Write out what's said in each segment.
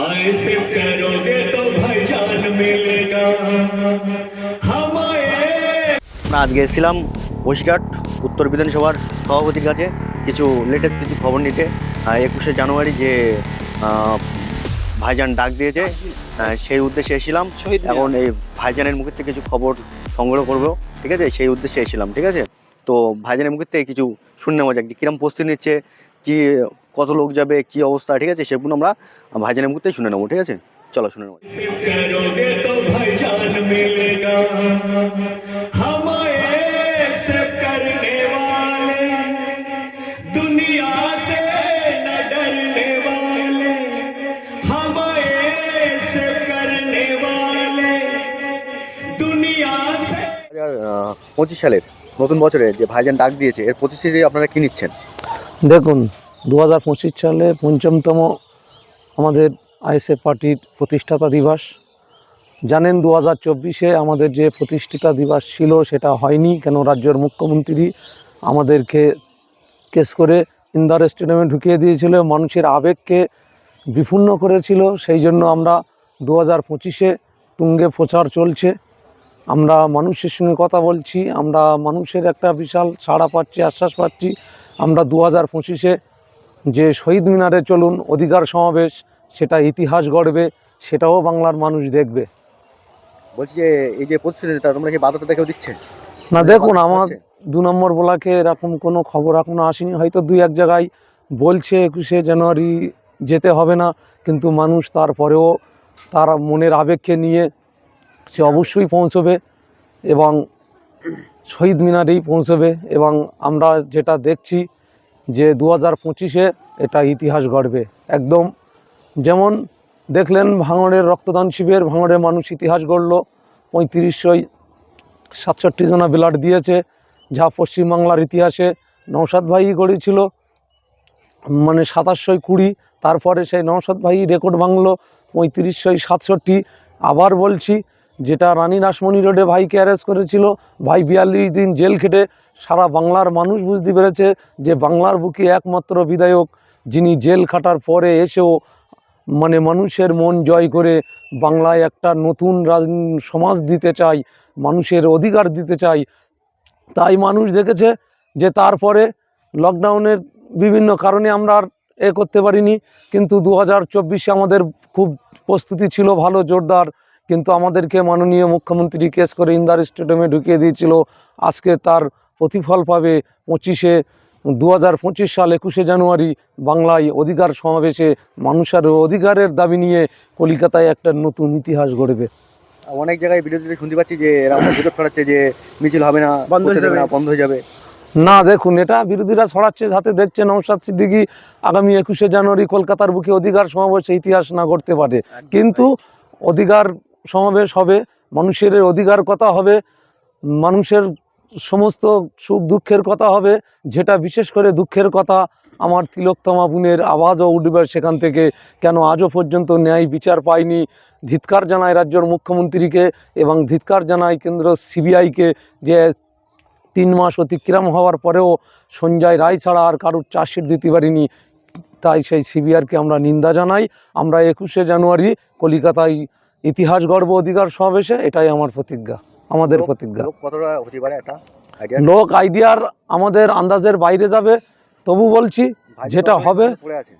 ऐसे करोगे तो भाईजान मिलेगा हमारे আমরা আজকে এসেছিলাম বসিরহাট উত্তর বিধানসভার সভাপতির কাছে কিছু লেটেস্ট কিছু খবর নিতে একুশে জানুয়ারি যে আহ, ভাইজান ডাক দিয়েছে আহ, সেই উদ্দেশ্যে এসেছিলাম এখন এই ভাইজানের মুখের থেকে কিছু খবর সংগ্রহ করবো ঠিক আছে সেই উদ্দেশ্যে এসেছিলাম ঠিক আছে তো ভাইজানের মুখের থেকে কিছু শুনে নেওয়া যাক যে কিরম প্রস্তুতি নিচ্ছে কি কত লোক যাবে কি অবস্থা ঠিক আছে? সেগুলো আমরা ভাইজানের মুহূর্তে শুনে নেব ঠিক আছে? চলো শুনে নেব। পঁচিশ সালের নতুন বছরে যে ভাইজান ডাক দিয়েছে এর প্রতিশ্রুতি আপনারা কি নিচ্ছেন? দেখুন দু হাজার পঁচিশ সালে পঞ্চমতম আমাদের আইএসএফ পার্টির প্রতিষ্ঠাতা দিবস। জানেন দু হাজার চব্বিশে আমাদের যে প্রতিষ্ঠিতা দিবস ছিল সেটা হয়নি, কেন রাজ্যের মুখ্যমন্ত্রী আমাদেরকে কেস করে ইন্দার স্টেডিয়ামে ঢুকিয়ে দিয়েছিল, মানুষের আবেগকে বিপূর্ণ করেছিল। সেই জন্য আমরা দু হাজার পঁচিশে তুঙ্গে প্রচার চলছে। আমরা মানুষের সঙ্গে কথা বলছি, আমরা মানুষের একটা বিশাল ছাড়া পাচ্ছি, আশ্বাস পাচ্ছি। আমরা দু হাজার পঁচিশে যে শহীদ মিনারে চলুন অধিকার সমাবেশ সেটা ইতিহাস গড়বে সেটাও বাংলার মানুষ দেখবে। বলছি যে এই যে প্রতিশ্রুতিটা তোমরা কি বাধাতে দেখেও দিচ্ছে না দেখুন আমার দু নম্বর ব্লকে এরকম কোনো খবর এখনও আসেনি। হয়তো দুই এক জায়গায় বলছে একুশে জানুয়ারি যেতে হবে না কিন্তু মানুষ তারপরেও তার মনের আবেগকে নিয়ে সে অবশ্যই পৌঁছবে এবং শহীদ মিনারেই পৌঁছবে এবং আমরা যেটা দেখছি যে দু হাজার পঁচিশে এটা ইতিহাস গড়বে। একদম যেমন দেখলেন ভাঙড়ের রক্তদান শিবির ভাঙড়ের মানুষ ইতিহাস গড়ল। পঁয়ত্রিশশোই সাতষট্টি জনা ব্লাড দিয়েছে। যা পশ্চিমবাংলার ইতিহাসে নৌসাদ ভাই গড়েছিল। মানে সাতাশশোই কুড়ি, তারপরে সেই নৌসাদ ভাই রেকর্ড ভাঙলো। পঁয়ত্রিশশোই সাতষট্টি, আবার বলছি যেটা রানী রাসমণি রোডে ভাইকে অ্যারেস্ট করেছিল। ভাই বিয়াল্লিশ দিন জেল খেটে সারা বাংলার মানুষ বুঝতে পেরেছে যে বাংলার বুকে একমাত্র বিধায়ক, যিনি জেল খাটার পরে এসেও মানে মানুষের মন জয় করে বাংলায় একটা নতুন রাজ, সমাজ দিতে চাই মানুষের অধিকার দিতে চাই তাই মানুষ দেখেছে যে তারপরে লকডাউনের বিভিন্ন কারণে আমরা আর এ করতে পারিনি। কিন্তু দু হাজার আমাদের খুব প্রস্তুতি ছিল ভালো, জোরদার কিন্তু আমাদেরকে মাননীয় মুখ্যমন্ত্রী কেস করে ইন্দার স্টেডিয়ামে ঢুকিয়ে দিয়েছিল। আজকে তার প্রতিফল পাবে পঁচিশে দু হাজার পঁচিশ সাল একুশে জানুয়ারি বাংলায় অধিকার সমাবেশে। মানুষের অধিকারের দাবি নিয়ে কলিকাতায় একটা নতুন ইতিহাস গড়বে। অনেক জায়গায় বিরোধীদের শুনতে পাচ্ছি যে এরা গুজব ছড়াচ্ছে যে মিছিল হবে না বন্ধ হয়ে যাবে। না বন্ধ হয়ে যাবে। না দেখুন এটা বিরোধীরা ছড়াচ্ছে হাতে দেখছে নৌসাদ সিদ্দিকি আগামী একুশে জানুয়ারি কলকাতার বুকে অধিকার সমাবেশে ইতিহাস না করতে পারে। কিন্তু অধিকার সমাবেশ হবে, মানুষের অধিকার কথা হবে, মানুষের সমস্ত সুখ দুঃখের কথা হবে, যেটা বিশেষ করে দুঃখের কথা, আমার তিলোত্তমা বোনের আওয়াজও উঠবে সেখান থেকে। কেন আজও পর্যন্ত ন্যায় বিচার পায়নি ধিৎকার জানায় রাজ্যের মুখ্যমন্ত্রীকে এবং ধিৎকার জানায় কেন্দ্র সিবিআইকে যে তিন মাস অতিক্রম হওয়ার পরেও সঞ্জয় রায় ছাড়া আর কারুর চার্জশিট দিতে পারিনি। তাই সেই সিবিআরকে আমরা নিন্দা জানাই। আমরা একুশে জানুয়ারি কলিকাতায় ইতিহাস গর্ব অধিকার সমাবেশে এটাই আমার প্রতিজ্ঞা আমাদের প্রতিজ্ঞা। লোক কতটা হতে পারে একটা লোক আইডিয়ার আমাদের আন্দাজের বাইরে যাবে তবু বলছি যেটা হবে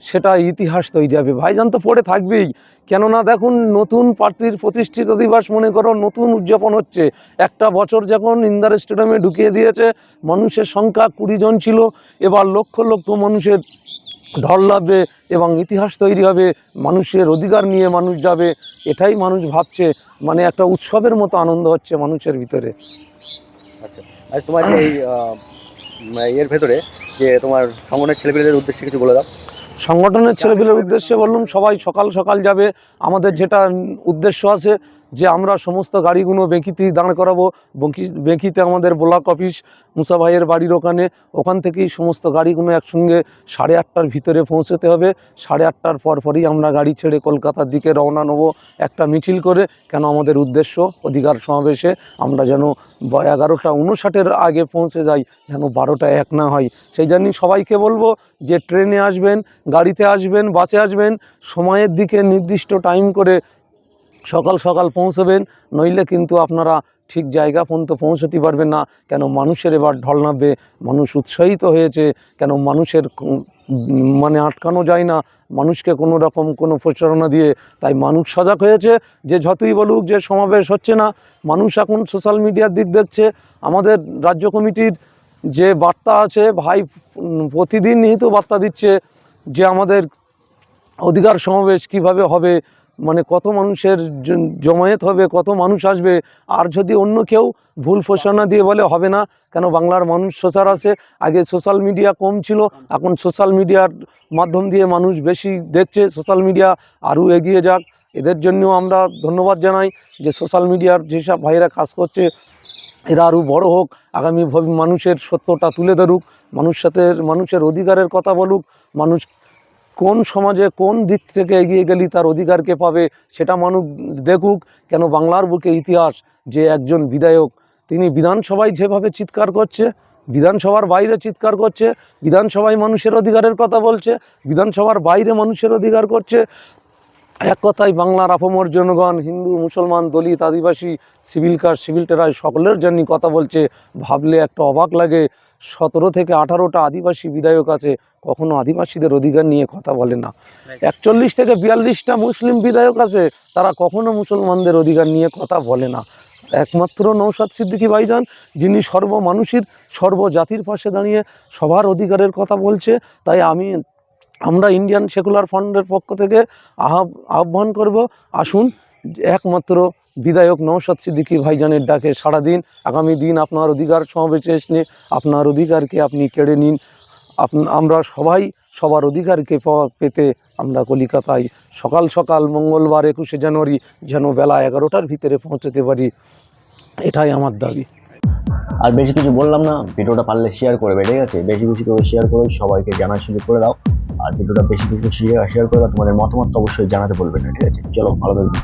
সেটা ইতিহাস তৈরি হবে। ভাইজান তো পড়ে থাকবেই কেননা দেখুন নতুন পার্টির প্রতিষ্ঠিত দিবস মনে করো নতুন উদযাপন হচ্ছে। একটা বছর যখন ইন্দার স্টেডিয়ামে ঢুকিয়ে দিয়েছে মানুষের সংখ্যা কুড়ি জন ছিল এবার লক্ষ লক্ষ মানুষের ঢল লাগবে এবং ইতিহাস তৈরি হবে মানুষের অধিকার নিয়ে মানুষ যাবে এটাই মানুষ ভাবছে। মানে একটা উৎসবের মতো আনন্দ হচ্ছে মানুষের ভিতরে। আচ্ছা আর তোমার এই এর ভেতরে যে তোমার সংগঠনের ছেলেপেলেদের উদ্দেশ্যে কিছু বলে দাও। সংগঠনের ছেলেপিলের উদ্দেশ্যে বললাম সবাই সকাল সকাল যাবে। আমাদের যেটা উদ্দেশ্য আছে যে আমরা সমস্ত গাড়িগুলো বেঁকিতেই দাঁড় করাবো বঙ্কি বেঁকিতে আমাদের ব্লক অফিস, মুসা ভাইয়ের বাড়ির ওখানে, ওখান থেকেই সমস্ত গাড়িগুলো একসঙ্গে সাড়ে আটটার ভিতরে পৌঁছতে হবে। সাড়ে আটটার পর পরই আমরা গাড়ি ছেড়ে কলকাতার দিকে রওনা নেব একটা মিছিল করে। কেন আমাদের উদ্দেশ্য? অধিকার সমাবেশে আমরা যেন এগারোটা উনষাটের আগে পৌঁছে যাই, যেন বারোটা এক না হয়। সেই জন্যই সবাইকে বলব যে ট্রেনে আসবেন, গাড়িতে আসবেন, বাসে আসবেন, সময়ের দিকে নির্দিষ্ট টাইম করে সকাল সকাল পৌঁছবেন, নইলে কিন্তু আপনারা ঠিক জায়গা পর্যন্ত পৌঁছতে পারবেন না। কেন মানুষের এবার ঢল নামবে, মানুষ উৎসাহিত হয়েছে, কেন মানুষের মানে আটকানো যায় না, মানুষকে কোনো রকম কোনো প্রচারণা দিয়ে। তাই মানুষ সজাগ হয়েছে, যে যতই বলুক যে সমাবেশ হচ্ছে না, মানুষ এখন সোশ্যাল মিডিয়ার দিক দেখছে। আমাদের রাজ্য কমিটির যে বার্তা আছে, ভাই প্রতিদিন নিহিত বার্তা দিচ্ছে যে আমাদের অধিকার সমাবেশ কীভাবে হবে মানে কত মানুষের জমায়েত হবে, কত মানুষ আসবে, আর যদি অন্য কেউ ভুল ঘোষণা দিয়ে বলে হবে না, কেন বাংলার মানুষ সোচার আছে? আগে সোশ্যাল মিডিয়া কম ছিল, এখন সোশ্যাল মিডিয়ার মাধ্যম দিয়ে মানুষ বেশি দেখছে, সোশ্যাল মিডিয়া আরও এগিয়ে যাক। এদের জন্যও আমরা ধন্যবাদ জানাই যে সোশ্যাল মিডিয়ার যেসব ভাইরা কাজ করছে, এরা আরও বড় হোক, আগামী ভবি- মানুষের সত্যটা তুলে ধরুক, মানুষ সাথে, মানুষের অধিকারের কথা বলুক, মানুষ কোন সমাজে কোন দিক থেকে এগিয়ে গেলি তার অধিকারকে পাবে সেটা মানুষ দেখুক। কেন বাংলার বুকে ইতিহাস যে একজন বিধায়ক, তিনি বিধানসভায় যেভাবে চিৎকার করছে, বিধানসভার বাইরে চিৎকার করছে, বিধানসভায় মানুষের অধিকারের কথা বলছে, বিধানসভার বাইরে মানুষের অধিকার করছে এক কথায় বাংলার আপামর জনগণ, হিন্দু, মুসলমান, দলিত, আদিবাসী, সিভিল কাস্ট সিভিল টেরাই সকলের জন্য কথা বলছে। ভাবলে একটা অবাক লাগে। সতেরো থেকে আঠারোটা আদিবাসী বিধায়ক আছে, কখনো আদিবাসীদের অধিকার নিয়ে কথা বলে না। একচল্লিশ থেকে বিয়াল্লিশটা মুসলিম বিধায়ক আছে, তারা কখনো মুসলমানদের অধিকার নিয়ে কথা বলে না। একমাত্র নৌসাদ সিদ্দিকি ভাইজান, যিনি সর্ব মানুষের সর্বজাতির পাশে দাঁড়িয়ে সবার অধিকারের কথা বলছে। তাই আমি আমরা ইন্ডিয়ান সেকুলার ফান্ডের পক্ষ থেকে আহ্বান করব, আসুন, একমাত্র বিধায়ক নৌসাদ সিদ্দিকী ভাইজানের ডাকে সারা দিন। আগামী দিন আপনার অধিকার সমাবেশে এসে আপনার অধিকারকে আপনি কেড়ে নিন। আমরা সবাই সবার অধিকারকে পেতে আমরা কলিকাতায় সকাল সকাল মঙ্গলবার একুশে জানুয়ারি যেন বেলা এগারোটার ভিতরে পৌঁছতে পারি, এটাই আমার দাবি। আর বেশি কিছু বললাম না, ভিডিওটা পারলে শেয়ার করবে, ঠিক আছে? বেশি বেশি করে শেয়ার করে সবাইকে জানার সুযোগ করে দাও। আর ভিডিওটা বেশি বেশি শেয়ার শেয়ার করে দাও, তোমাদের মতামত অবশ্যই জানাতে বলবে না, ঠিক আছে? চলো, ভালো থাকবে।